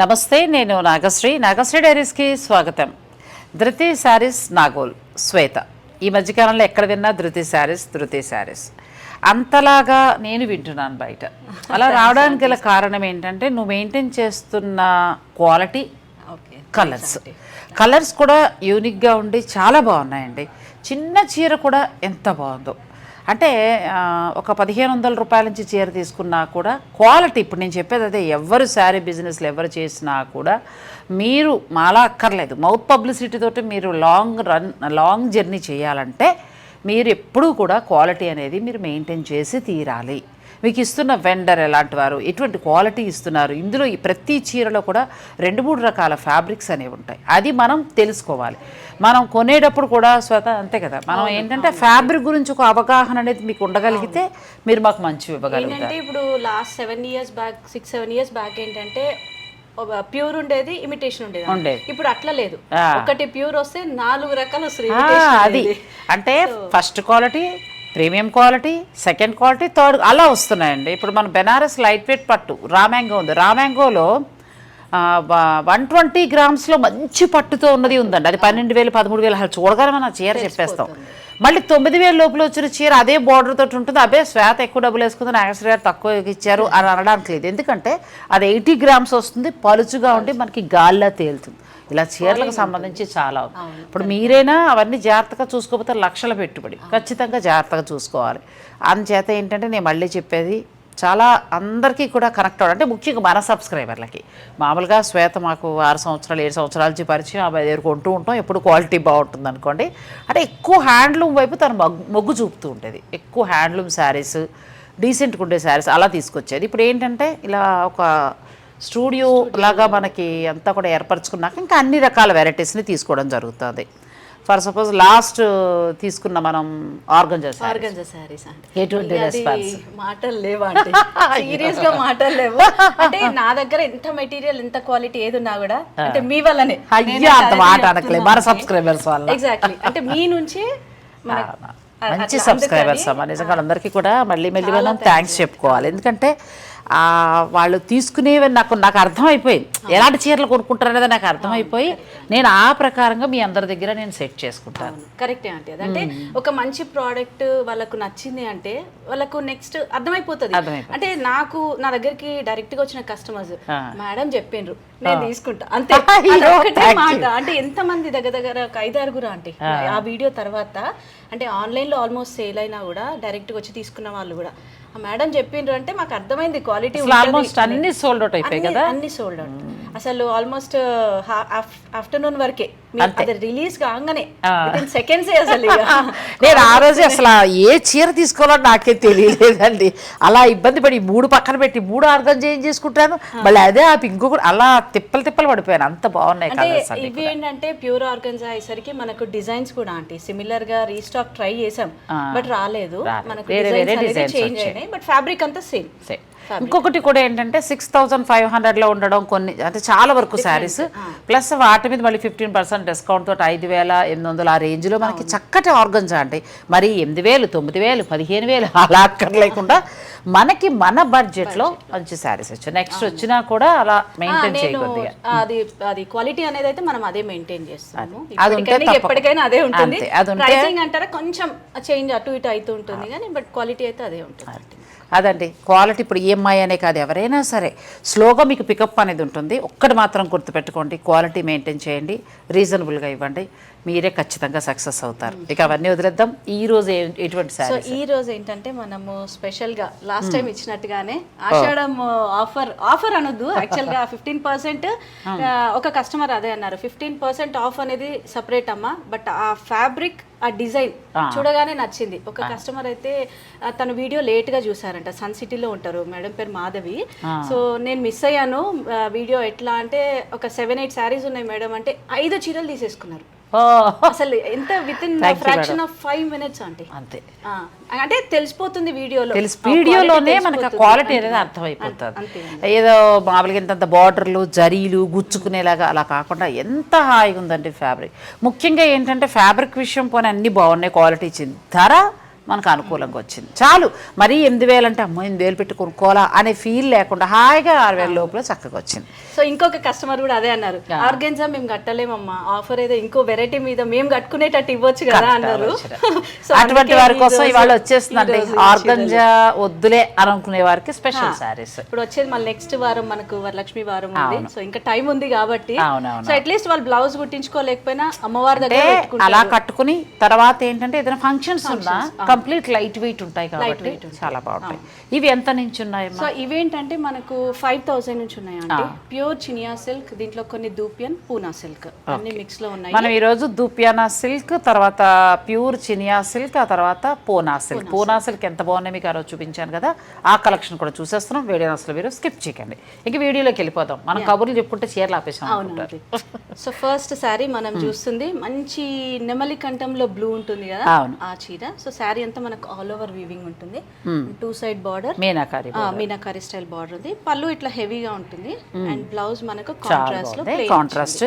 నమస్తే నేను నాగశ్రీ. నాగశ్రీ డైరీస్కి స్వాగతం. ధృతి శారీస్ నాగోల్ శ్వేత. ఈ మధ్యకాలంలో ఎక్కడ విన్నా ధృతి శారీస్ ధృతి శారీస్. అంతలాగా నేను వింటున్నాను బయట. అలా రావడానికి గల కారణం ఏంటంటే నువ్వు మెయింటైన్ చేస్తున్న క్వాలిటీ ఓకే. కలర్స్. కలర్స్ కూడా యూనిక్గా ఉండి చాలా బాగున్నాయండి. చిన్న చీర కూడా ఎంత బాగుందో. అంటే ఒక పదిహేను వందల రూపాయల నుంచి చీర తీసుకున్నా కూడా క్వాలిటీ ఇప్పుడు నేను చెప్పేది అదే ఎవరు శారీ బిజినెస్లు ఎవరు చేసినా కూడా మీరు మాలా అక్కర్లేదు. మౌత్ పబ్లిసిటీ తోటి మీరు లాంగ్ రన్ లాంగ్ జర్నీ చేయాలంటే మీరు ఎప్పుడూ కూడా క్వాలిటీ అనేది మీరు మెయింటైన్ చేసి తీరాలి. మీకు ఇస్తున్న వెండర్ ఎలాంటి వారు ఎటువంటి క్వాలిటీ ఇస్తున్నారు ఇందులో ప్రతి చీరలో కూడా రెండు మూడు రకాల ఫ్యాబ్రిక్స్ అనేవి ఉంటాయి. అది మనం తెలుసుకోవాలి. మనం కొనేటప్పుడు కూడా స్వత అంతే కదా మనం ఏంటంటే ఫ్యాబ్రిక్ గురించి ఒక అవగాహన అనేది మీకు ఉండగలిగితే మీరు మాకు మంచి ఇవ్వగలుగుతారు ఇప్పుడు last seven years back six seven years back ఏంటంటే ప్యూర్ ఉండేది ఇమిటేషన్ ఉండేది. ఇప్పుడు అట్లా లేదు. ఒకటి ప్యూర్ వస్తే నాలుగు రకాలు వస్తాయి అది. అంటే first quality premium quality second quality third అలా వస్తున్నాయండి. ఇప్పుడు మన బెనారస్ లైట్ వెయిట్ పట్టు రామ్యాంగో ఉంది. రామ్యాంగోలో వన్ ట్వంటీ గ్రామ్స్లో మంచి పట్టుతో ఉన్నది ఉందండి. అది పన్నెండు వేలు పదమూడు వేలు అసలు చూడగానే మనం చీర చెప్పేస్తాం. మళ్ళీ తొమ్మిది వేల లోపల వచ్చిన చీర అదే బార్డర్ తోటి ఉంటుంది. అదే శ్వేత ఎక్కువ డబ్బులు వేసుకుంది నాగేశ్వర గారు తక్కువ ఇచ్చారు అని అనడానికి లేదు. ఎందుకంటే అది ఎయిటీ గ్రామ్స్ వస్తుంది పలుచుగా ఉండి మనకి గాల్లో తేలుతుంది. ఇలా చీరలకు సంబంధించి చాలా. ఇప్పుడు మీరైనా అవన్నీ జాగ్రత్తగా చూసుకోకపోతే లక్షల పెట్టుబడి ఖచ్చితంగా జాగ్రత్తగా చూసుకోవాలి. అందుచేత ఏంటంటే నేను మళ్ళీ చెప్పేది చాలా అందరికీ కూడా కనెక్ట్ అవ్వడం అంటే ముఖ్యంగా మన సబ్స్క్రైబర్లకి. మామూలుగా శ్వేత మాకు ఆరు సంవత్సరాలు ఏడు సంవత్సరాల నుంచి పరిచయం ఆమె దగ్గర కొంటూ ఉంటాం. ఎప్పుడు క్వాలిటీ బాగుంటుంది అనుకోండి. అంటే ఎక్కువ హ్యాండ్లూమ్ వైపు తను మొగ్గు మొగ్గు చూపుతూ ఉంటుంది ఎక్కువ హ్యాండ్లూమ్ శారీస్ డీసెంట్గా ఉండే శారీస్ అలా తీసుకొచ్చేది. ఇప్పుడు ఏంటంటే ఇలా ఒక స్టూడియో లాగా మనకి అంతా కూడా ఏర్పరచుకున్నాక ఇంకా అన్ని రకాల వెరైటీస్ని తీసుకోవడం జరుగుతుంది. ఫర్ సపోజ్ లాస్ట్ తీసుకున్న మనం ఆర్గంజా శారీస్ అంటే ఎటువంటి రెస్పాన్స్ మాటలు లేవు అంటే సీరియస్గా మాటలు లేవు. అంటే నా దగ్గర ఎంత మెటీరియల్ ఎంత క్వాలిటీ ఏది ఉన్నా కూడా అంటే మీ వల్లనే. అయ్యా అంత మాట అనకలే మన సబ్స్క్రైబర్స్ వల్ల. ఎగ్జాక్ట్లీ అంటే మీ నుంచి మన మంచి సబ్స్క్రైబర్స్ అమ్మా. నిజంగా అందరికీ కూడా మళ్ళీ మళ్ళీ మనం థ్యాంక్స్ చెప్పుకోవాలి. ఎందుకంటే వాళ్ళు తీసుకునేవి నాకు నాకు అర్థమైపోయింది. ఎలాంటి చీరలు కొనుక్కుంటారు అనేది నాకు అర్థమైపోయి నేను ఆ ప్రకారంగా మీ అందరి దగ్గర నేను సెట్ చేసుకుంటాను. కరెక్టే అంటే అదంటే ఒక మంచి ప్రోడక్ట్ వాళ్ళకు నచ్చింది అంటే వాళ్ళకు నెక్స్ట్ అర్థమైపోతుంది. అంటే నాకు నా దగ్గరికి డైరెక్ట్గా వచ్చిన కస్టమర్స్. మేడం చెప్పిండ్రు నేను తీసుకుంటా. అంతే. thank మాట. అంటే ఎంత మంది దగ్గర దగ్గర ఒక ఐదారుగురు అంటే ఆ. వీడియో తర్వాత అంటే ఆన్లైన్లో ఆల్మోస్ట్ సేల్ అయినా కూడా డైరెక్ట్గా వచ్చి తీసుకున్న వాళ్ళు కూడా. ఆ మేడం చెప్పిండ్రు అంటే మాకు అర్థమైంది క్వాలిటీ ఆల్మోస్ట్ అన్ని సోల్డ్ అవుట్ అయిపోయాయి కదా? అన్ని సోల్డ్ అవుట్ అసలు ఆల్మోస్ట్ ఆఫ్టర్నూన్ వరకే. మీరు అది రిలీజ్ కాగానే సెకండ్స్ అసలు. నేను ఆ రోజు అసలు ఏ చీర తీసుకోవాలో నాకే తెలియలేదండి. అలా ఇబ్బంది పడి మూడు పక్కన పెట్టి మూడు ఆర్గం చేంజ్ చేసుకుంటాను. మళ్ళీ అదే ఆ పింక్ కూడా అలా తిప్పలు తిప్పలు పడిపోయాను. అంత బాగున్నాయి అంటే ఇవి ఏంటంటే ప్యూర్ ఆర్గన్స్ అయ్యేసరికి మనకు డిజైన్స్ కూడా అంటే సిమిలర్గా రీస్టాక్ ట్రై చేసాం బట్ రాలేదు. మనకు డిజైన్స్ చేంజ్ అయినాయి. ఉన్నాయి బట్ ఫ్యాబ్రిక్ అంతా సేమ్. సేమ్. ఇంకొకటి కూడా ఏంటంటే సిక్స్ థౌజండ్ ఫైవ్ హండ్రెడ్లో ఉండడం కొన్ని అంటే చాలా వరకు శారీస్ ప్లస్ వాటి మీద మళ్ళీ ఫిఫ్టీన్ పర్సెంట్ డిస్కౌంట్ తోటి ఐదు వేల ఎనిమిది వందల ఆ రేంజ్లో మనకి చక్కటి ఆర్గన్స్ అంటే మరి ఎనిమిది వేలు తొమ్మిది వేలు పదిహేను వేలు అలా అక్కర్లేకుండా మనకి మన బడ్జెట్లో మంచి శారీస్ వచ్చాయి. నెక్స్ట్ వచ్చినా కూడా అలా మెయింటైన్ నేను చేయకొద్దిగా అది అది క్వాలిటీ అనేది అయితే మనం అదే మెయింటైన్ చేస్తాము అది. ఉంటే ఎప్పటికైనా అదే ఉంటుంది. అది అంటారా కొంచెం చేంజ్ అటు ఇటు అవుతూ ఉంటుంది కానీ బట్ క్వాలిటీ అయితే అదే ఉంటుంది. అదండి క్వాలిటీ ఇప్పుడు ఈఎంఐ అనే కాదు ఎవరైనా సరే. స్లోగా మీకు పికప్ అనేది ఉంటుంది. ఒక్కటి మాత్రం గుర్తుపెట్టుకోండి క్వాలిటీ మెయింటైన్ చేయండి రీజనబుల్గా ఇవ్వండి. మీరే ఖచ్చితంగా సక్సెస్ అవుతారు. ఇక అవన్నీ వదిలేద్దాం. ఈ రోజు ఎటువంటి సో ఈ రోజు ఏంటంటే మనము స్పెషల్గా లాస్ట్ టైం ఇచ్చినట్టుగానే ఆషాఢం ఆఫర్ ఆఫర్ అనొద్దు. యాక్చువల్గా ఫిఫ్టీన్ పర్సెంట్ ఒక కస్టమర్ అదే అన్నారు. ఫిఫ్టీన్ పర్సెంట్ ఆఫ్ అనేది సపరేట్ అమ్మా. బట్ ఆ ఫ్యాబ్రిక్ ఆ డిజైన్ చూడగానే నచ్చింది. ఒక కస్టమర్ అయితే తన వీడియో లేట్గా చూసారంట. సన్ సిటీలో ఉంటారు. మేడం పేరు మాధవి. సో నేను మిస్ అయ్యాను. వీడియో ఎట్లా అంటే ఒక సెవెన్ ఎయిట్ శారీస్ ఉన్నాయి మేడం అంటే ఐదు చీరలు తీసేసుకున్నారు. అసలు ఎంత within fraction of five minutes అంటే అంతే. అంటే తెలిసిపోతుంది వీడియోలో. తెలుసు. వీడియోలోనే మనకు. క్వాలిటీ. అనేది అర్థమైపోతుంది. ఏదో మామూలుగా ఇంతంత బార్డర్లు జరీలు గుచ్చుకునేలాగా అలా కాకుండా ఎంత హాయిగా ఉందండి ఫ్యాబ్రిక్ ముఖ్యంగా ఏంటంటే ఫ్యాబ్రిక్ విషయం పోనీ అన్నీ బాగున్నాయి క్వాలిటీ ఇచ్చింది. ధర మనకు అనుకూలంగా వచ్చింది. చాలు. మరీ ఎనిమిది వేలు అంటే అమ్మో ఎనిమిది వేలు పెట్టి కొనుక్కోవాలా అనే ఫీల్ లేకుండా హాయిగా ఆరు వేల లోపల చక్కగా వచ్చింది. సో ఇంకొక కస్టమర్ కూడా అదే అన్నారు. ఆర్గెన్జా మేము కట్టలేమమ్మా. ఆఫర్ ఏదో ఇంకో వెరైటీ మీద మేము కట్టుకునేటట్టు ఇవ్వచ్చు కదా అన్నారు. సో అటువంటి వారి కోసం ఇవాళ వచ్చేస్తుందండి. రోజు ఆర్గంజా వద్దులే అని అనుకునే వారికి స్పెషల్ శారీస్ ఇప్పుడు వచ్చేది మళ్ళీ నెక్స్ట్ వారం మనకు వరలక్ష్మి వారం ఉంది. సో ఇంకా టైం ఉంది కాబట్టి. సో అట్లీస్ట్ వాళ్ళు బ్లౌజ్ కుట్టించుకోలేకపోయినా అమ్మవారి దగ్గర అలా కట్టుకుని తర్వాత ఏంటంటే ఏదైనా ఫంక్షన్స్ ఉన్నా కంప్లీట్ లైట్ వెయిట్ ఉంటాయి కాబట్టి చాలా బాగుంటాయి. ఇవి ఎంత నుంచి ఉన్నాయమ్మా? సో ఇవేంటంటే మనకు ఫైవ్ థౌసండ్ నుంచి ఉన్నాయండి. ప్యూర్ చినియా సిల్క్ దీంట్లో కొన్ని దూపియన్ పూనా సిల్క్ అన్ని మిక్స్లో ఉన్నాయి. మనం ఈరోజు దూపియానా సిల్క్ తర్వాత ప్యూర్ చినియా సిల్క్ ఆ తర్వాత పూనా సిల్క్. పూనా సిల్క్. ఎంత బాగున్నాయి మీకు ఆ రోజు చూపించాను కదా? ఆ కలెక్షన్ కూడా చూసేస్తున్నాం. వీడియో అసలు మీరు స్కిప్ చేయకండి. ఇంక వీడియోలోకి వెళ్ళిపోదాం. మనం కబుర్లు చెప్పుకుంటే చీరలు ఆపేసాం సో ఫస్ట్ శారీ మనం చూస్తుంది. మంచి నెమలి కంఠంలో బ్లూ ఉంటుంది కదా. ఆ చీర. సో శారీ అంతా మనకు ఆల్ ఓవర్ వీవింగ్ ఉంటుంది. Two side border meenakari meenakari style border ఉంది. పళ్ళు ఇట్లా హెవీగా ఉంటుంది. అండ్ బ్లౌజ్ మనకు కాంట్రాస్ట్లో కాంట్రాస్ట్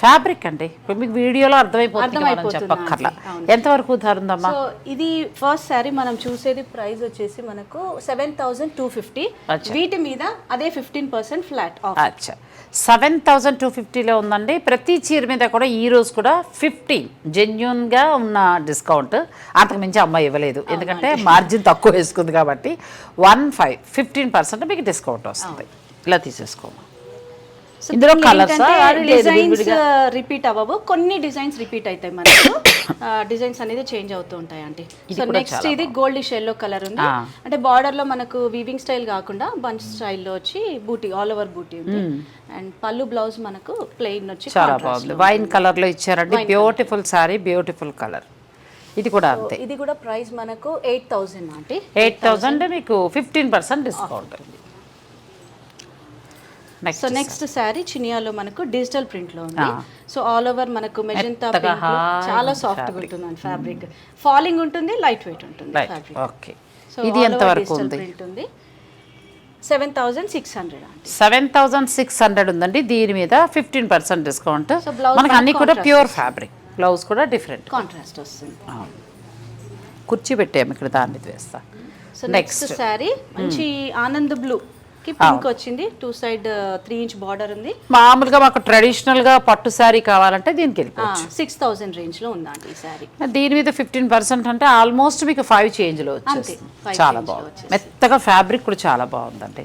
ఫ్యాబ్రిక్ అండి. ఇప్పుడు మీకు వీడియోలో అర్థమైపోతుంది చెప్పక్కర్లా ఎంతవరకు ధర ఉందమ్మా సో ఇది ఫస్ట్ శారీ మనం చూసేది ప్రైస్ వచ్చేసి మనకు సెవెన్ థౌసండ్ టూ ఫిఫ్టీ. వీటి మీద అదే ఫిఫ్టీన్ పర్సెంట్ ఫ్లాట్ అచ్చా. సెవెన్ థౌజండ్ టూ ఫిఫ్టీలో ఉందండి. ప్రతి చీర మీద కూడా ఈ రోజు కూడా ఫిఫ్టీ. జెన్యున్గా ఉన్న డిస్కౌంట్ అంతకు మించి అమ్మాయి ఇవ్వలేదు. ఎందుకంటే మార్జిన్ తక్కువ వేసుకుంది కాబట్టి వన్ ఫైవ్ ఫిఫ్టీన్ పర్సెంట్ మీకు డిస్కౌంట్ వస్తుంది. ఇలా తీసేసుకోమా? ఇందులో కలర్స్ డిజైన్స్ రిపీట్ అవ్వవు. కొన్ని డిజైన్స్ రిపీట్ అవుతాయి మనకు. డిజైన్స్ అనేది చేంజ్ అవుతూ ఉంటాయి అండి సో నెక్స్ట్ ఇది గోల్డ్ ఎల్లో కలర్ ఉంది. అంటే బార్డర్లో మనకు వీవింగ్ స్టైల్ కాకుండా బంచ్ స్టైల్లో వచ్చి బూటీ ఆల్ ఓవర్ బూటీ ఉంది. అండ్ పళ్ళు బ్లౌజ్ మనకు ప్లెయిన్ వచ్చి చాలా బాగుంది. వైన్ కలర్లో ఇచ్చారండి. బ్యూటిఫుల్ సారీ బ్యూటిఫుల్ కలర్ ఇది కూడా అంతే. ఇది కూడా ప్రైస్ మనకు eight thousand aunty eight thousand మీకు fifteen percent discount so next sari చినియాలో మనకు డిజిటల్ ప్రింట్లో ఉంది సో ఆల్ ఓవర్ మనకు మెజంతా చాలా సాఫ్ట్గా ఉంటుంది ఫ్యాబ్రిక్ ఫాలింగ్ ఉంటుంది లైట్ వెయిట్ ఉంటుంది ఫ్యాబ్రిక్ ఓకే సో ఇది ఎంత వరకు ఉంది? సెవెన్ థౌసండ్ సిక్స్ హండ్రెడ్ అండి సెవెన్ థౌజండ్ సిక్స్ హండ్రెడ్ ఉందండి. దీని మీద ఫిఫ్టీన్ పర్సెంట్ డిస్కౌంట్ మనకి అన్ని కూడా ప్యూర్ ఫ్యాబ్రిక్ బ్లౌజ్ కూడా డిఫరెంట్ కాంట్రాస్ట్ వస్తుంది. కుర్చీ పెట్టాము ఇక్కడ దాని మీద వేస్తా సో నెక్స్ట్ శారీ మంచి ఆనంద్ బ్లూ కి పింక్ వచ్చింది. Two side three inch border ఉంది. మామూలుగా మాకు ట్రెడిషనల్గా పట్టు శారీ కావాలంటే దీనికి వెళ్ళిపోవచ్చు. సిక్స్ థౌసండ్ రేంజ్లో ఉందండి ఈ శారీ. దీని మీద ఫిఫ్టీన్ పర్సెంట్ అంటే ఆల్మోస్ట్ మీకు ఫైవ్ చేంజ్లో five చాలా బాగుంది. మెత్తగా ఫ్యాబ్రిక్ కూడా చాలా బాగుందండి.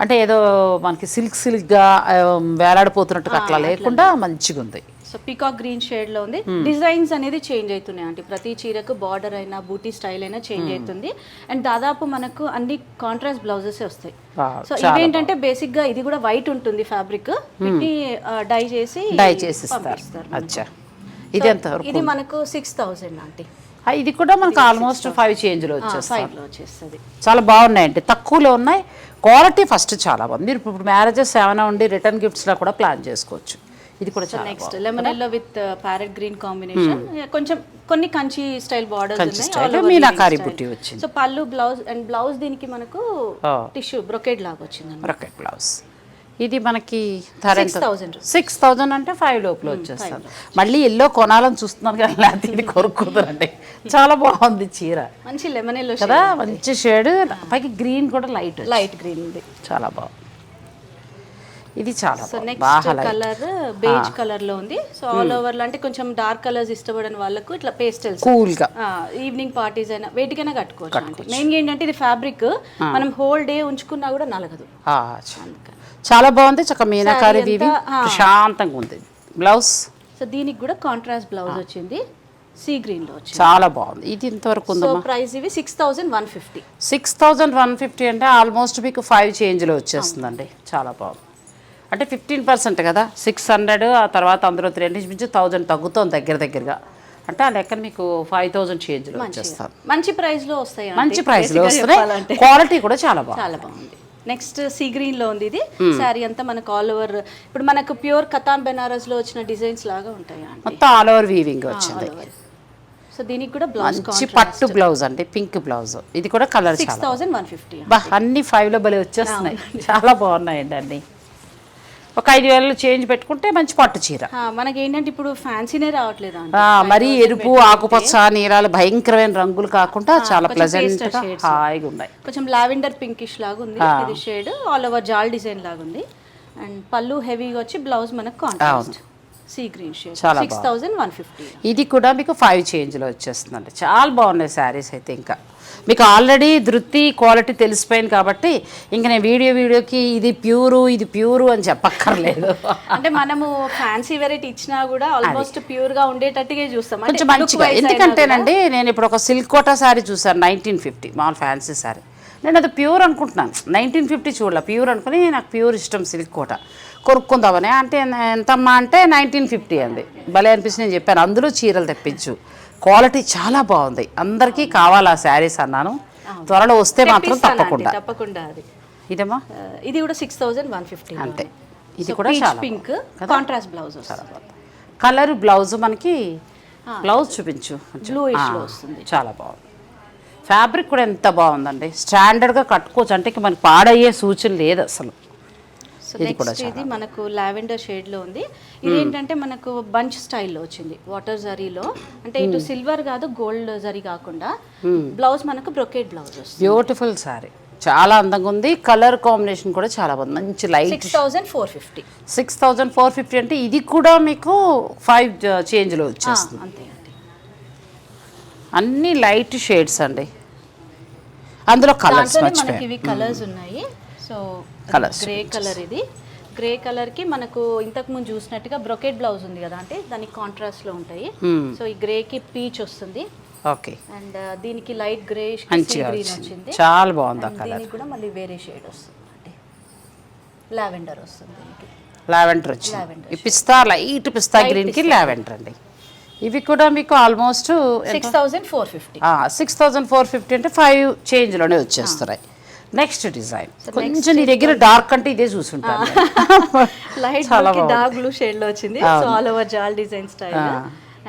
అంటే ఏదో మనకి సిల్క్ సిల్క్గా ఆ, వేలాడిపోతున్నట్టుగా అట్లా లేకుండా మంచిగా ఉంది సో పికాక్ గ్రీన్ షేడ్లో ఉంది. డిజైన్స్ అనేది చేంజ్ అవుతున్నాయి అంటే ప్రతి చీరకు బార్డర్ అయినా బూటీ స్టైల్ అయినా చేంజ్ అవుతుంది. అండ్ దాదాపు మనకు అన్ని కాంట్రాస్ట్ బ్లౌజెస్ వస్తాయి. సో ఇవేంటంటే బేసిక్గా ఇది కూడా వైట్ ఉంటుంది ఫ్యాబ్రిక్ వీటిని డై చేసి డై చేసి అచ్చా. ఇది ఎంత ఇది మనకు సిక్స్ థౌసండ్ అంటే ఆ, ఇది కూడా మనకు ఆల్మోస్ట్ ఫైవ్ చేంజ్లో వచ్చేస్తుంది. లో చాలా బాగున్నాయండి. తక్కువలో ఉన్నాయి. క్వాలిటీ ఫస్ట్ చాలా బాగుంది. మీరు ఇప్పుడు మ్యారేజెస్ ఏమైనా ఉండి రిటర్న్ గిఫ్ట్స్లో కూడా ప్లాన్ చేసుకోవచ్చు. ఇది కూడా చాలా next lemon yellow with parrot green combination కొంచెం కొన్ని కంచి స్టైల్ బార్డర్స్ ఉన్నాయి మీనాకారి బుట్టి. వచ్చింది. సో పళ్ళు బ్లౌజ్ అండ్ బ్లౌజ్ దీనికి మనకు. టిష్యూ బ్రొకెడ్ లాగా వచ్చింది రకెట్ బ్లౌజ్ ఇది మనకి ధర ఎంత? 6,000 సిక్స్ థౌజండ్ అంటే ఫైవ్ లోపల వచ్చేస్తుంది. మళ్ళీ ఎల్లో కొనాలని చూస్తున్నాను కానీ లేకపోతే ఇది కొనుక్కుందండి చాలా బాగుంది చీర. మంచి లెమన్ ఎల్లో కదా మంచి షేడ్ పైకి గ్రీన్ కూడా లైట్ లైట్ గ్రీన్ ఉంది. చాలా బాగుంది. ఇది చాలా సో. నెక్స్ట్. కలర్ బేజ్ కలర్లో ఉంది. సో ఆల్ ఓవర్లో అంటే కొంచెం డార్క్ కలర్స్ ఇష్టపడని వాళ్ళకు ఇట్లా పేస్టల్స్ కూల్గా ఈవినింగ్ పార్టీస్ అయినా వేటికైనా కట్టుకోవచ్చు మెయిన్ ఏంటంటే ఇది ఫ్యాబ్రిక్ మనం హోల్ డే ఉంచుకున్నా కూడా నలగదు. చాలా బాగుంది. చక్క మీనాకారి వీవి. ప్రశాంతంగా ఉంది. బ్లౌజ్ సో దీనికి కూడా కాంట్రాస్ట్ బ్లౌజ్ వచ్చింది. సీ గ్రీన్లో వచ్చింది. చాలా బాగుంది. ఇది ఇంతవరకు సో ఉందమ్మా? ప్రైస్ ఇవి six thousand one fifty six thousand one fifty అంటే ఆల్మోస్ట్ మీకు ఫైవ్ చేంజ్లో వచ్చేస్తుందండి. చాలా బాగుంది. అంటే ఫిఫ్టీన్ పర్సెంట్ కదా. సిక్స్ హండ్రెడ్ ఆ తర్వాత అందులో త్రీ హండ్రెడ్ నుంచి థౌజండ్ తగ్గుతుంది దగ్గర దగ్గరగా. అంటే ఆ లెక్కన మీకు ఫైవ్ థౌజండ్ చేంజ్లో మంచి ప్రైస్లో వస్తాయి. మంచి ప్రైస్లో వస్తున్నాయి చెప్పాలంటే. క్వాలిటీ కూడా చాలా బాగుంది. చాలా బాగుంది. నెక్స్ట్ సీ గ్రీన్లో ఉంది ఇది. శారీ అంతా మనకు ఆల్ ఓవర్ ఇప్పుడు మనకు ప్యూర్ కతాన్ బెనారస్లో వచ్చిన డిజైన్స్ లాగా ఉంటాయి. మొత్తం ఆల్ ఓవర్ వీవింగ్ వచ్చింది. సో దీనికి కూడా బ్లౌజ్ మంచి పట్టు బ్లౌజ్ అండి పింక్ బ్లౌజ్ ఇది కూడా colour six thousand one fifty బా అన్ని ఫైవ్లో భలే వచ్చేస్తున్నాయి. చాలా బాగున్నాయండి అన్ని. ఒక ఐదు వేలు చేంజ్ పెట్టుకుంటే మంచి పట్టు చీర. మనకి ఏంటంటే ఇప్పుడు ఫ్యాన్సీనే రావట్లేదు మరీ ఎరుపు ఆకుపచ్చ నీరాలు భయంకరమైన రంగులు కాకుండా చాలా ప్లెజెంట్ హాయిగా ఉన్నాయి. కొంచెం లావెండర్ పింకిష్ లాగా ఉంది. ఇది shade all over jaal design లాగా ఉంది. అండ్ పళ్ళు హెవీగా వచ్చి బ్లౌజ్ మనకు కాంట్రాస్ట్ సీ గ్రీన్ షేడ్. చాలా సిక్స్ థౌజండ్ వన్ ఫిఫ్టీ. ఇది కూడా మీకు ఫైవ్ చేంజ్లో వచ్చేస్తుందండి. చాలా బాగున్నాయి శారీస్ అయితే ఇంకా. మీకు ఆల్రెడీ ధృతి క్వాలిటీ తెలిసిపోయింది కాబట్టి ఇంకా నేను వీడియో వీడియోకి ఇది ప్యూరు ఇది ప్యూరు అని చెప్పక్కర్లేదు. అంటే మనము ఫ్యాన్సీ వెరైటీ ఇచ్చినా కూడా ఆల్మోస్ట్ ప్యూర్గా ఉండేటట్టుగా చూస్తాం. కొంచెం మంచిగా. ఎందుకంటేనండి నేను ఇప్పుడు ఒక సిల్క్ కోటా శారీ చూసాను నైన్టీన్ ఫిఫ్టీ మామూలు ఫ్యాన్సీ శారీ. నేను అది ప్యూర్ అనుకుంటున్నాను. నైన్టీన్ ఫిఫ్టీ చూడాల ప్యూర్ అనుకుని నాకు ప్యూర్ ఇష్టం సిల్క్ కోట. కొనుక్కుందామని. అంటే ఎంతమ్మా అంటే నైన్టీన్ ఫిఫ్టీ అండి భలే అనిపించి నేను చెప్పాను. అందులో చీరలు తెప్పించు. క్వాలిటీ చాలా బాగుంది. అందరికీ కావాలి ఆ శారీస్ అన్నాను. త్వరలో వస్తే మాత్రం తప్పకుండా. తప్పకుండా అది. ఇది కూడా సిక్స్ థౌజండ్ వన్ ఫిఫ్టీ అంతే. ఇది కూడా చాలా pink contrast blouse colour blouse మనకి బ్లౌజ్ చూపించు. కొంచెం. Bluish ఆ, లో వస్తుంది. చాలా బాగుంది. ఫ్యాబ్రిక్ కూడా ఎంత బాగుందండి. స్టాండర్డ్గా కట్టుకోవచ్చు. అంటే ఇంక మనకి పాడయ్యే సూచన లేదు అసలు. సో నెక్స్ట్ ఇది మనకు లావెండర్ షేడ్లో ఉంది. ఇది ఏంటంటే మనకు బంచ్ స్టైల్లో వచ్చింది. వాటర్ జరీలో. అంటే ఇటు సిల్వర్ కాదు గోల్డ్ జరీ కాకుండా బ్లౌజ్ మనకు బ్రొకేట్ బ్లౌజ్ బ్యూటిఫుల్ శారీ చాలా అందంగా ఉంది. కలర్ కాంబినేషన్ కూడా చాలా బాగుంది. మంచి light six thousand four fifty. Six thousand four fifty అంటే ఇది కూడా మీకు ఫైవ్ చేంజ్లో వచ్చేస్తుంది. అంతే. అన్ని లైట్ షేడ్స్ అండి. అందులో కలర్స్ మనకి ఇవి కలర్స్ ఉన్నాయి. సో Colours గ్రే కలర్ ఇది. గ్రే కలర్కి మనకు ఇంతకు ముందు చూసినట్టుగా బ్రొకేట్ బ్లౌజ్ ఉంది కదా అంటే దానికి కాంట్రాస్ట్లో ఉంటాయి సో ఈ గ్రే కి పీచ్ వస్తుంది. ఓకే. అండ్ దీనికి లైట్ మంచిగా గ్రీన్ వచ్చింది. చాలా బాగుంది దీనికి కూడా మళ్ళీ వేరే షేడ్ వస్తుంది లావెండర్ వస్తుంది దీనికి. లావెండర్ వచ్చింది. పిస్తా లైట్ పిస్తా గ్రీన్కి లావెండర్ అండి. ఇవి కూడా మీకు almost six thousand four fifty six thousand four fifty అంటే ఫైవ్ చేంజ్లోనే వచ్చేస్తున్నాయి. నెక్స్ట్ డిజైన్ కొంచెం నీ దగ్గర డార్క్ అంటే ఇదే చూసుంటాను. లైట్ డార్క్ బ్లూ షేడ్లో వచ్చింది. All over jaal design style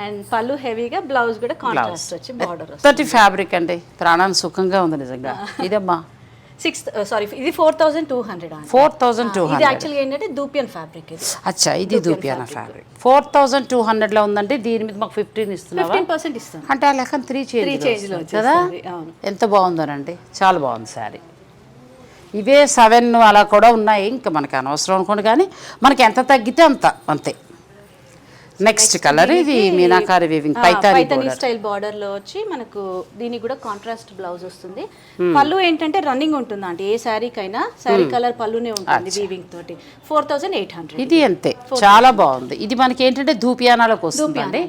and పళ్ళు హెవీగా బ్లౌజ్ కూడా కాంట్రాస్ట్ వచ్చి బార్డర్ ఎంతటి ఫ్యాబ్రిక్ అండి. ప్రాణాన్ని సుఖంగా ఉంది నిజంగా. ఇదమ్మా. సిక్స్ సారీ ఇది four thousand two hundred four thousand two ఇది హండ్రెడ్ యాక్చువల్గా ఏంటంటే దూపియన్ ఫ్యాబ్రిక్ అచ్చా ఇది దూపియానా ఫ్యాబ్రిక్ ఫోర్ థౌజండ్ టూ హండ్రెడ్లో ఉందంటే దీని మీద మాకు ఫిఫ్టీన్ ఇస్తున్నావా? ఫిఫ్టీన్ పర్సెంట్ ఇస్తాం. అంటే ఆ లెక్కన త్రీ త్రీ చేంజ్లో కదా? ఎంత బాగుందోనండి. చాలా బాగుంది శారీ. ఇవే సెవెన్ అలా కూడా ఉన్నాయి. ఇంకా మనకి అనవసరం అనుకోండి కానీ మనకి ఎంత తగ్గితే అంత అంతే. నెక్స్ట్ కలర్ ఇది మీనాకారి వీవింగ్ పైతాని స్టైల్ బార్డర్లో వచ్చి మనకు దీనికి కూడా కాంట్రాస్ట్ బ్లౌజ్ వస్తుంది. పళ్ళు ఏంటంటే రన్నింగ్ ఉంటుంది అంటే ఏ శారీకైనా శారీ కలర్ పళ్ళునే ఉంటుంది వీవింగ్ తోటి. ఫోర్ థౌసండ్ ఎయిట్ హండ్రెడ్ ఇది అంతే. చాలా బాగుంది. ఇది మనకి ఏంటంటే ధూపియానాలకు వస్తుందండి.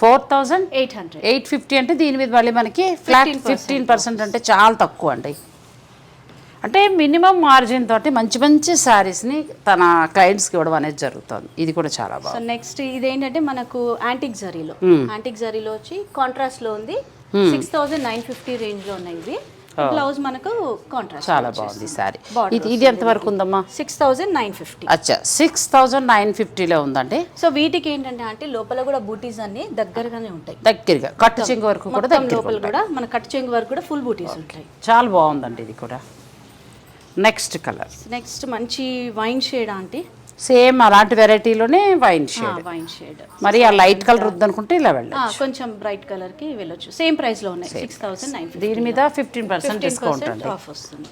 Four thousand eight hundred eight fifty అంటే దీని మీద మళ్ళీ మనకి ఫ్లాట్ ఫిఫ్టీన్ పర్సెంట్ అంటే చాలా తక్కువ అండి. అంటే మినిమం మార్జిన్ తోటి మంచి మంచి శారీస్ని తన క్లయింట్స్కి ఇవ్వడం అనేది జరుగుతుంది. ఇది కూడా చాలా సో బాగుంది. నెక్స్ట్ ఇదేంటంటే మనకు యాంటిక్ జరీలో. యాంటిక్ జరీలో వచ్చి కాంట్రాస్ట్లో ఉంది. సిక్స్ థౌసండ్ నైన్ ఫిఫ్టీ రేంజ్లో ఉన్నాయి ఇవి. బ్లౌజ్ మనకు కాంట్రాస్ట్ చాలా బాగుంది శారీ ఇది ఇది ఎంతవరకు ఉందమ్మా? సిక్స్ థౌసండ్ నైన్ ఫిఫ్టీ అచ్చా సిక్స్ థౌజండ్ నైన్ ఫిఫ్టీలో ఉందండి. సో వీటికి ఏంటంటే అంటే లోపల కూడా బూటీస్ అన్ని దగ్గరగానే ఉంటాయి. దగ్గరగా కట్టు చెంగు వరకు కూడా లోపల కూడా మన కట్ చెంగు వరకు కూడా ఫుల్ బూటీస్ ఉంటాయి. చాలా బాగుందండి ఇది కూడా. నెక్స్ట్ కలర్ నెక్స్ట్ మంచి వైన్ షేడ్ ఆంటీ? సేమ్ అలాంటి వెరైటీలోనే వైన్ షేడ్ వైన్ షేడ్ మరి ఆ లైట్ కలర్ వద్దనుకుంటే ఇలా వెళ్ళండి కొంచెం బ్రైట్ కలర్కి వెళ్ళొచ్చు. సేమ్ ప్రైస్లో ఉన్నాయి. సిక్స్ థౌసండ్ నైన్ దీని మీద ఫిఫ్టీన్ పర్సెంట్ డిస్కౌంట్ ఆఫ్ వస్తుంది.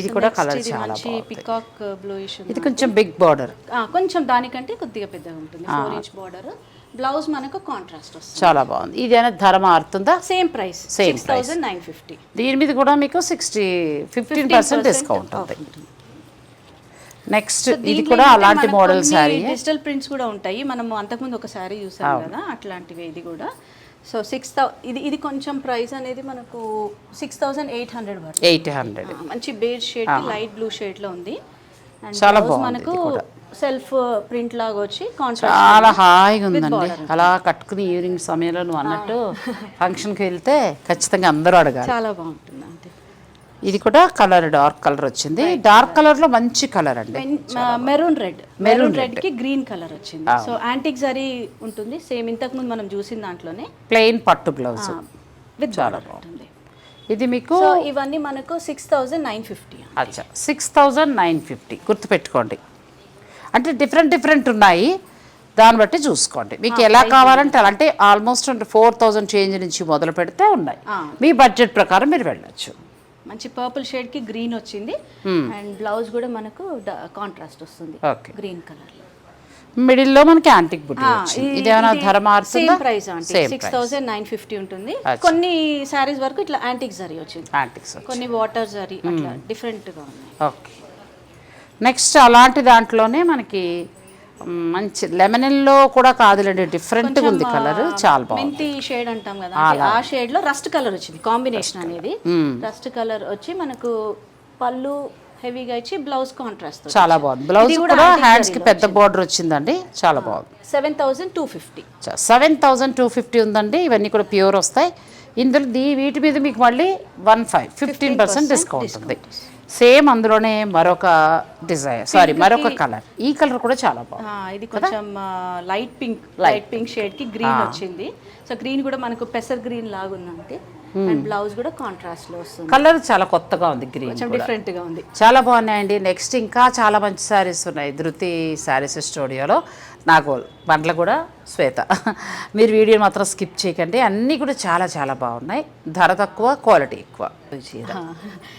ఇది కూడా కలర్ చాలా పికాక్ బ్లూయిష్ ఇది కొంచెం బిగ్ బార్డర్ కొంచెం దానికంటే కొద్దిగా పెద్దగా ఉంటుంది. ఫోర్ ఇంచ్ బార్డర్ బ్లౌజ్ మనకు కాంట్రాస్ట్ వస్తుంది. చాలా బాగుంది. ఇది అనేది ధర మారుతుందా same price six thousand nine fifty దీని మీద కూడా మీకు సిక్స్టీ ఫిఫ్టీన్ పర్సెంట్ డిస్కౌంట్ ఉంది నెక్స్ట్ ఇది కూడా అలాంటి మోడల్ శారీ డిజిటల్ ప్రింట్స్ కూడా ఉంటాయి. మనం అంతకుముందు ఒక శారీ చూసాం కదా అట్లాంటివి ఇది కూడా. సో సిక్స్ ఇది ఇది కొంచెం ప్రైస్ అనేది మనకు సిక్స్ థౌసండ్ ఎయిట్ హండ్రెడ్ పడుతుంది. ఎయిట్ హండ్రెడ్ మంచి బేజ్ షేడ్ లైట్ బ్లూ షేడ్లో ఉంది. అండ్ చాలా మనకు సెల్ఫ్ ప్రింట్ లాగా వచ్చి చాలా హాయిగా ఉందండి. అలా కట్టుకుని ఈవినింగ్ సమయంలో నువ్వు అన్నట్టు ఫంక్షన్కి వెళ్తే ఖచ్చితంగా అందరూ అడగాలి. చాలా బాగుంటుంది అంతే. ఇది కూడా కలర్ డార్క్ కలర్ వచ్చింది. డార్క్ కలర్లో మంచి కలర్ అండి. మెరూన్ రెడ్ మెరూన్ రెడ్కి గ్రీన్ కలర్ వచ్చింది. సో యాంటిక్ జరీ ఉంటుంది. సేమ్ ఇంతకు ముందు మనం చూసిన దాంట్లోనే. ప్లెయిన్ పట్టు బ్లౌజ్ విత్ చాలా బాగుంటుంది ఇది మీకు ఇవన్నీ మనకు సిక్స్ థౌజండ్ నైన్ ఫిఫ్టీ అచ్చా సిక్స్ థౌజండ్ నైన్ ఫిఫ్టీ గుర్తుపెట్టుకోండి. అంటే డిఫరెంట్ డిఫరెంట్ ఉన్నాయి. దాన్ని బట్టి చూసుకోండి. మీకు ఎలా కావాలంటే అంటే ఆల్మోస్ట్ ఫోర్ థౌజండ్ చేంజ్ నుంచి మొదలు పెడితే ఉన్నాయి. మీ బడ్జెట్ ప్రకారం మీరు వెళ్ళొచ్చు. మంచి పర్పుల్ షేడ్కి గ్రీన్ వచ్చింది. అండ్ బ్లౌజ్ కూడా మనకు కాంట్రాస్ట్ వస్తుంది. గ్రీన్ కలర్ మిడిల్లో మనకి యాంటిక్ బుట్టి ఇది ఏమైనా ధర మారుతుందా? Same price six thousand nine fifty ఉంటుంది. కొన్ని శారీస్ వరకు ఇట్లా యాంటిక్ జరీ వచ్చింది. కొన్ని వాటర్ జరీ అట్లా డిఫరెంట్గా ఉన్నాయి. ఓకే నెక్స్ట్ అలాంటి దాంట్లోనే మనకి మంచి లెమనిల్లో కూడా కాదులేండి డిఫరెంట్గా ఉంది కలర్ చాలా బాగుంది. షేడ్ అంటాం కదా ఆ షేడ్లో రస్ట్ కలర్ వచ్చింది కాంబినేషన్ అనేది. రస్ట్ కలర్ వచ్చి మనకు పళ్ళు హెవీగా ఇచ్చి బ్లౌజ్ కాంట్రాస్ట్ చాలా బాగుంది. బ్లౌజ్ కూడా హ్యాండ్స్కి పెద్ద బార్డర్ వచ్చిందండి చాలా బాగుంది. Seven thousand two fifty seven thousand two fifty ఉందండి ఇవన్నీ కూడా ప్యూర్ వస్తాయి. ఇందులో దీ వీటి మీద మీకు మళ్ళీ one five fifteen percent discount ఉంది. సేమ్ అందులోనే మరొక డిజైన్ సారీ మరొక కలర్. ఈ కలర్ కూడా చాలా బాగుంది. ఇది కొంచెం లైట్ పింక్ లైట్ పింక్ షేడ్కి గ్రీన్ వచ్చింది. సో గ్రీన్ కూడా మనకు పెసర్ గ్రీన్ లాగా ఉందంటే అండ్ బ్లౌజ్ కూడా కాంట్రాస్ట్లో వస్తుంది. కలర్ చాలా కొత్తగా ఉంది గ్రీన్ కొంచెం డిఫరెంట్గా ఉంది. చాలా బాగున్నాయండి. నెక్స్ట్ ఇంకా చాలా మంచి శారీస్ ఉన్నాయి. ధృతి శారీస్ స్టూడియోలో నాగోల్ బండ్ల కూడా శ్వేత. మీరు వీడియో మాత్రం స్కిప్ చేయకండి. అన్నీ కూడా చాలా చాలా బాగున్నాయి. ధర తక్కువ క్వాలిటీ ఎక్కువ. చీర.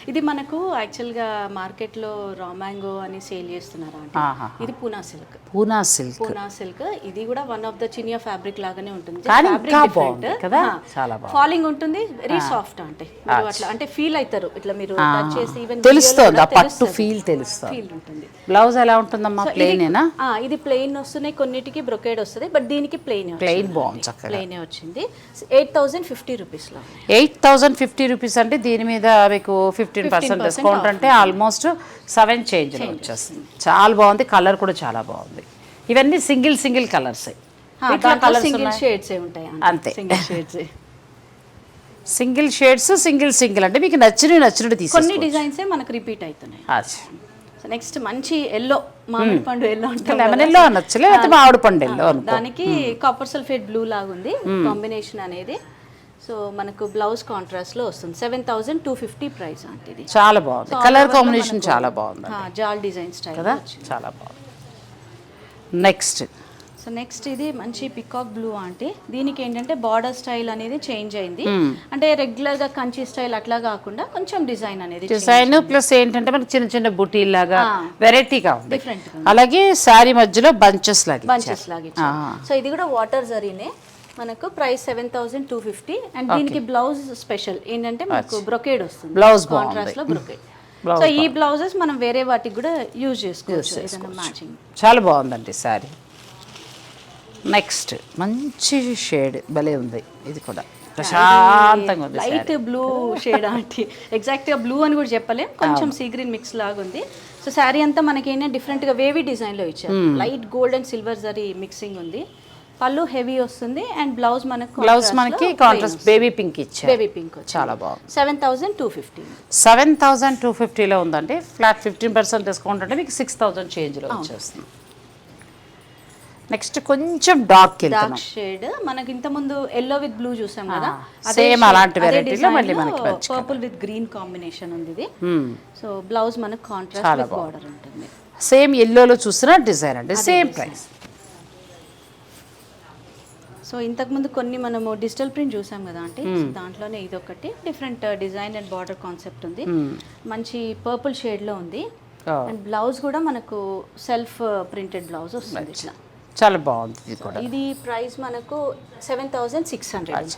ఇది మనకు యాక్చువల్గా మార్కెట్లో రా మ్యాంగో అని సేల్ చేస్తున్నారు. ఇది Poona silk. Poona silk. Poona silk. ఇది కూడా వన్ ఆఫ్ ద చినియా ఫ్యాబ్రిక్ లాగానే ఉంటుంది. కదా? చాలా. ఫాలింగ్ ఉంటుంది వెరీ సాఫ్ట్ అంటే. అట్లా అంటే ఫీల్ అవుతారు ఇట్లా మీరు టచ్ చేసి ఈవెన్ తెలుస్తుంది పట్టు ఫీల్ తెలుస్తుంది. ఫీల్ ఉంటుంది. బ్లౌజ్ ఎలా ఉంటుందమ్మా? ప్లెయినేనా ఆ, ఇది ప్లెయిన్ వస్తున్నాయి. కొన్నిటికి బ్రొకేడ్ వస్తుంది బట్ దీనికి ప్లెయిన్ ప్లెయిన్ బాగుంది చక్కగా. ప్లెయిన్ వచ్చింది. ఎయిట్ థౌసండ్ ఫిఫ్టీ రూపీస్లో ఎయిట్ థౌజండ్ ఫిఫ్టీ రూపీస్ అంటే దీని మీద మీకు ఫిఫ్టీన్ పర్సెంట్ డిస్కౌంట్ అంటే ఆల్మోస్ట్ సెవెన్ చేంజ్ వచ్చేస్తుంది. చాలా బాగుంది కలర్ కూడా చాలా బాగుంది. ఇవన్నీ single single colours single shades ఏ ఉంటాయి అంతే. Single shades single shades single single అంటే మీకు నచ్చినవి నచ్చినట్టు కొన్ని తీసుకోండి డిజైన్స్ మనకు రిపీట్ అవుతున్నాయి. సో నెక్స్ట్ మంచి ఎల్లో మామిడి పండు ఎల్లో లెమన్ ఎల్లో అనొచ్చు లేకపోతే మామిడి పండు ఎల్లో దానికి కాపర్ సల్ఫేట్ బ్లూ లాగుంది కాంబినేషన్ అనేది. సో మనకు బ్లౌజ్ కాంట్రాస్ట్లో వస్తుంది. Seven thousand two fifty price అంటే ఇది. చాలా బాగుంది. కలర్ కాంబినేషన్ చాలా బాగుంది జాల్ డిజైన్ స్టైల్ కదా? చాలా బాగుంది. నెక్స్ట్ సో నెక్స్ట్ ఇది మంచి పికాక్ బ్లూ అంటే దీనికి ఏంటంటే బార్డర్ స్టైల్ అనేది చేంజ్ అయింది. అంటే రెగ్యులర్గా కంచి స్టైల్ అట్లా కాకుండా కొంచెం డిజైన్ అనేది డిజైన్ ప్లస్ ఏంటంటే మనకి చిన్న చిన్న బుటీల్ లాగా వెరైటీగా ఉంది. డిఫరెంట్ అలాగే శారీ మధ్యలో బంచెస్ లాగా. బంచెస్ లాగా. సో ఇది కూడా వాటర్ జరీనే మనకు price seven thousand two fifty and దీనికి బ్లౌజ్ స్పెషల్ ఏంటంటే మనకు బ్రొకేడ్ వస్తుంది. బాగుంది. కాంట్రాస్ట్లో బ్రొకేడ్ సో ఈ బ్లౌజెస్ మనం వేరే వాటికి కూడా యూజ్ చేసుకోవచ్చు. మ్యాచింగ్ చాలా బాగుందండి శారీ నెక్స్ట్ మంచి షేడ్ భలే ఉంది. ఇది కూడా. ప్రశాంతంగా ఉంది లైట్ బ్లూ షేడ్ అంటే ఎగ్జాక్ట్గా బ్లూ అని కూడా చెప్పలేం. కొంచెం సీ గ్రీన్ మిక్స్ లాగా ఉంది. సో శారీ అంతా మనకి ఏంటంటే డిఫరెంట్గా వేవీ డిజైన్లో ఇచ్చారు. Light gold and silver zari mixing ఉంది. పళ్ళు హెవీ వస్తుంది అండ్ బ్లౌజ్ మనకు బ్లౌజ్ మనకి కాంట్రాస్ట్ బేబీ పింక్ ఇచ్చారు. బేబీ పింక్ చాలా బాగుంది. Seven thousand two fifty seven thousand two ఫిఫ్టీలో ఉందండి. ఫ్లాట్ ఫిఫ్టీన్ పర్సెంట్ డిస్కౌంట్ అంటే మీకు సిక్స్ థౌజండ్ చేంజ్లో వచ్చేస్తుంది. నెక్స్ట్ కొంచెం డార్క్ డార్క్ షేడ్. మనకి ఇంత ముందు ఎల్లో విత్ బ్లూ చూసాం కదా? same అలాంటి variety లో మళ్ళీ మనకి పర్పుల్ విత్ గ్రీన్ కాంబినేషన్ ఉంది ఇది. సో బ్లౌజ్ మనకు కాంట్రాస్ట్ విత్ బార్డర్ ఉంటుంది. సేమ్ ఎల్లోలో చూసిన డిజైన్ అండి. సేమ్ ప్రైస్ సో ఇంతకు ముందు కొన్ని మనము డిజిటల్ ప్రింట్ చూసాం కదా అంటే దాంట్లోనే ఇది ఒకటి different design and border concept ఉంది. మంచి పర్పుల్ షేడ్లో ఉంది. అండ్ బ్లౌజ్ కూడా మనకు సెల్ఫ్ ప్రింటెడ్ బ్లౌజ్ వస్తుంది ఇట్లా. చాలా బాగుంది ఇది కూడా. ఇది ప్రైస్ మనకు seven thousand six hundred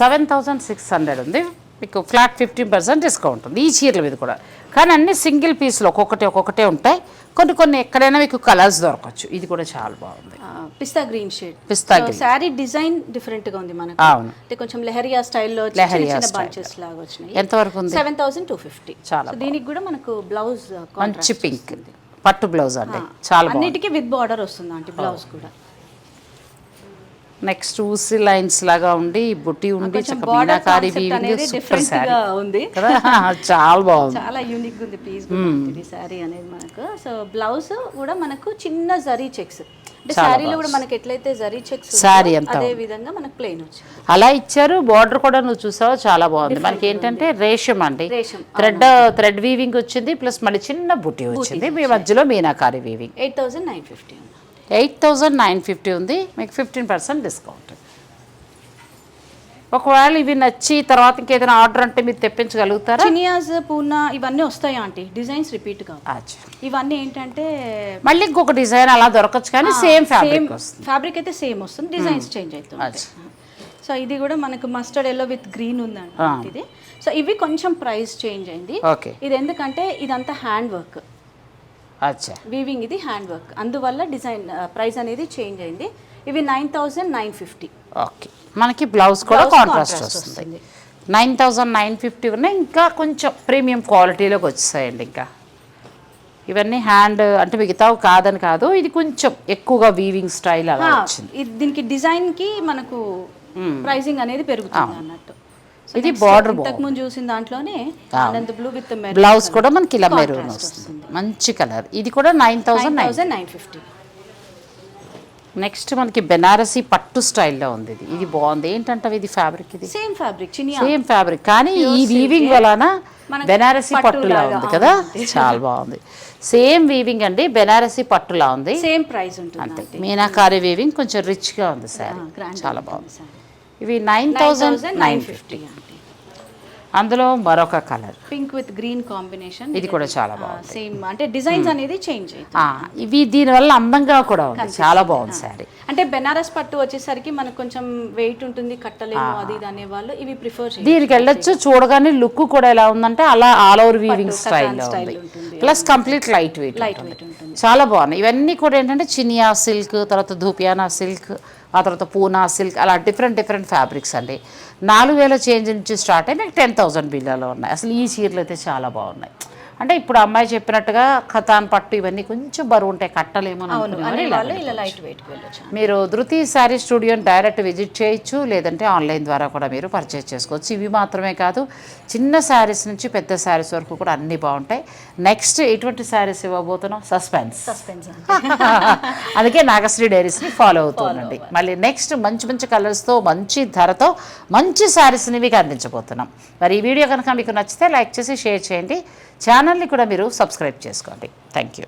seven thousand six hundred ఉంది. మీకు ఫ్లాట్ ఫిఫ్టీన్ పర్సెంట్ డిస్కౌంట్ ఉంది. ఈ చీరల మీద కూడా. కానీ అన్ని సింగిల్ పీస్లో ఒక్కొక్కటి ఒక్కొక్కటే ఉంటాయి. కొన్ని కొన్ని ఎక్కడైనా మీకు కలర్స్ దొరకచ్చు. ఇది కూడా చాలా బాగుంది. పిస్తా గ్రీన్ షేడ్. పిస్తా green. శారీ డిజైన్ డిఫరెంట్గా ఉంది మనకు. అవును. అంటే కొంచెం లెహరియా స్టైల్లో లెహరియా. బంచెస్ లాగా వచ్చినాయి. ఎంతవరకు ఉంది? సెవెన్ థౌసండ్ టూ ఫిఫ్టీ చాలా దీనికి కూడా మనకు బ్లౌజ్ మంచి పింక్ పట్టు బ్లౌజ్ అండి. చాలా అన్నిటికీ విత్ బార్డర్ వస్తుంది అంటే బ్లౌజ్ కూడా. నెక్స్ట్ ఊసి లైన్స్ లాగా ఉండి బుట్టి ఉండి మీనాకారి సూపర్గా ఉంది. చాలా బాగుంది. చాలా యూనిక్ ఉంది పీస్ ఇది శారీ అనేది మనకు. సో బ్లౌజ్ కూడా మనకు చిన్న జరీ చెక్స్ అంటే శారీలో కూడా మనకి ఎట్లయితే జరీ చెక్స్ Saree అంతా అదే విధంగా మనకు ప్లెయిన్ వచ్చింది. అలా ఇచ్చారు. బార్డర్ కూడా నువ్వు చూసావు? చాలా బాగుంది. మనకి ఏంటంటే రేషం అండి. థ్రెడ్ థ్రెడ్ వీవింగ్ వచ్చింది ప్లస్ మళ్ళీ చిన్న బుట్టి వచ్చింది. మీ మధ్యలో meenakari weaving eight thousand nine fifty eight thousand nine fifty ఉంది. మీకు ఫిఫ్టీన్ పర్సెంట్ డిస్కౌంట్. ఒకవేళ ఇవి నచ్చి తర్వాత ఇంకేదైనా ఆర్డర్ అంటే మీరు తెప్పించగలుగుతారా? చినియాస్ పూనా ఇవన్నీ వస్తాయి ఆంటీ? డిజైన్స్ రిపీట్ కావు. అచ్చా. ఇవన్నీ ఏంటంటే మళ్ళీ ఇంకొక డిజైన్ అలా దొరకచ్చు కానీ సేమ్ సేమ్ ఫ్యాబ్రిక్ అయితే సేమ్ వస్తుంది. డిజైన్స్ చేంజ్ అవుతుంది. సో ఇది కూడా మనకు మస్టర్డ్ ఎల్లో విత్ గ్రీన్ ఉందండి. ఇది. సో ఇవి కొంచెం ప్రైస్ చేంజ్ అయింది. ఇది ఎందుకంటే ఇదంతా హ్యాండ్ వర్క్. అచ్చా. వీవింగ్ ఇది హ్యాండ్ వర్క్ అందువల్ల డిజైన్ ప్రైస్ అనేది చేంజ్ అయింది. ఇవి nine thousand nine fifty. Okay. మనకి బ్లౌజ్ కూడా కాంట్రాస్ట్ వస్తుంది. నైన్ థౌజండ్ నైన్ ఫిఫ్టీ ఉన్నాయి. ఇంకా కొంచెం ప్రీమియం క్వాలిటీలోకి వచ్చేసాయండి ఇంకా. ఇవన్నీ హ్యాండ్ అంటే మిగతావి కాదని కాదు. ఇది కొంచెం ఎక్కువగా వీవింగ్ స్టైల్ అలా వచ్చింది. దీనికి డిజైన్కి మనకు ప్రైసింగ్ అనేది పెరుగుతుంది అన్నట్టు. ఇది ఇంతకు ముందు చూసిన దాంట్లోనే బ్లూ విత్ బ్లౌజ్ కూడా మనకి ఇలా మెరూన్ వస్తుంది. మంచి కలర్ ఇది కూడా nine thousand nine fifty next మనకి బెనారసీ పట్టు స్టైల్లో ఉంది ఇది. ఇది బాగుంది. ఏంటంటే ఇది ఫ్యాబ్రిక్ ఇది? సేమ్ ఫ్యాబ్రిక్ సేమ్ ఫ్యాబ్రిక్ కానీ ఈ వీవింగ్ వలన బెనారసీ పట్టులా ఉంది కదా? చాలా బాగుంది. సేమ్ వీవింగ్ అండి. బెనారసీ పట్టులా ఉంది. సేమ్ ప్రైస్ ఉంటుంది అంతే. మీనాకారి వీవింగ్ కొంచెం రిచ్గా ఉంది సారీ చాలా బాగుంది. ఇవి nine thousand nine fifty. Fifty అందులో మరొక colour. Pink with green combination ఇది కూడా చాలా బాగుంది. సేమ్ అంటే డిజైన్స్ అనేది చేంజ్ అవుతుంది ఆ, ఇవి దీనివల్ల అందంగా కూడా ఉంది. చాలా బాగుంది శారీ. అంటే బెనారస్ పట్టు వచ్చేసరికి మనకు కొంచెం వెయిట్ ఉంటుంది కట్టలేము అది ఇది అనేవాళ్ళు ఇవి ప్రిఫర్ దీనికి వెళ్ళొచ్చు చూడగానే లుక్ కూడా ఎలా ఉందంటే అలా ఆల్ ఓవర్ వీవింగ్ స్టైల్లో style ఉంది. Plus complete light weight light weight చాలా బాగున్నాయి ఇవన్నీ కూడా ఏంటంటే చినియా సిల్క్ తర్వాత ధూపియానా సిల్క్ ఆ తర్వాత పూనా సిల్క్ అలా డిఫరెంట్ డిఫరెంట్ ఫ్యాబ్రిక్స్ అండి. నాలుగు వేల చేంజ్ నుంచి స్టార్ట్ అయ్యి మీకు టెన్ థౌసండ్ బిల్లలో ఉన్నాయి. అసలు ఈ చీరలు అయితే చాలా బాగున్నాయి. అంటే ఇప్పుడు అమ్మాయి చెప్పినట్టుగా ఖతాన్ పట్టు ఇవన్నీ కొంచెం బరువు ఉంటాయి కట్టలేమో మీరు ధృతి శారీ స్టూడియోని డైరెక్ట్ విజిట్ చేయొచ్చు లేదంటే ఆన్లైన్ ద్వారా కూడా మీరు పర్చేస్ చేసుకోవచ్చు. ఇవి మాత్రమే కాదు చిన్న శారీస్ నుంచి పెద్ద శారీస్ వరకు కూడా అన్నీ బాగుంటాయి. నెక్స్ట్ ఎటువంటి శారీస్ ఇవ్వబోతున్నాం? సస్పెన్స్ సస్పెన్స్ అందుకే నాగశ్రీ డైరీస్ని ఫాలో అవుతుండండి మళ్ళీ నెక్స్ట్ మంచి మంచి కలర్స్తో మంచి ధరతో మంచి శారీస్ని మీకు అందించబోతున్నాం. మరి ఈ వీడియో కనుక మీకు నచ్చితే లైక్ చేసి షేర్ చేయండి. ఛానల్ని కూడా మీరు సబ్స్క్రైబ్ చేసుకోండి. Thank you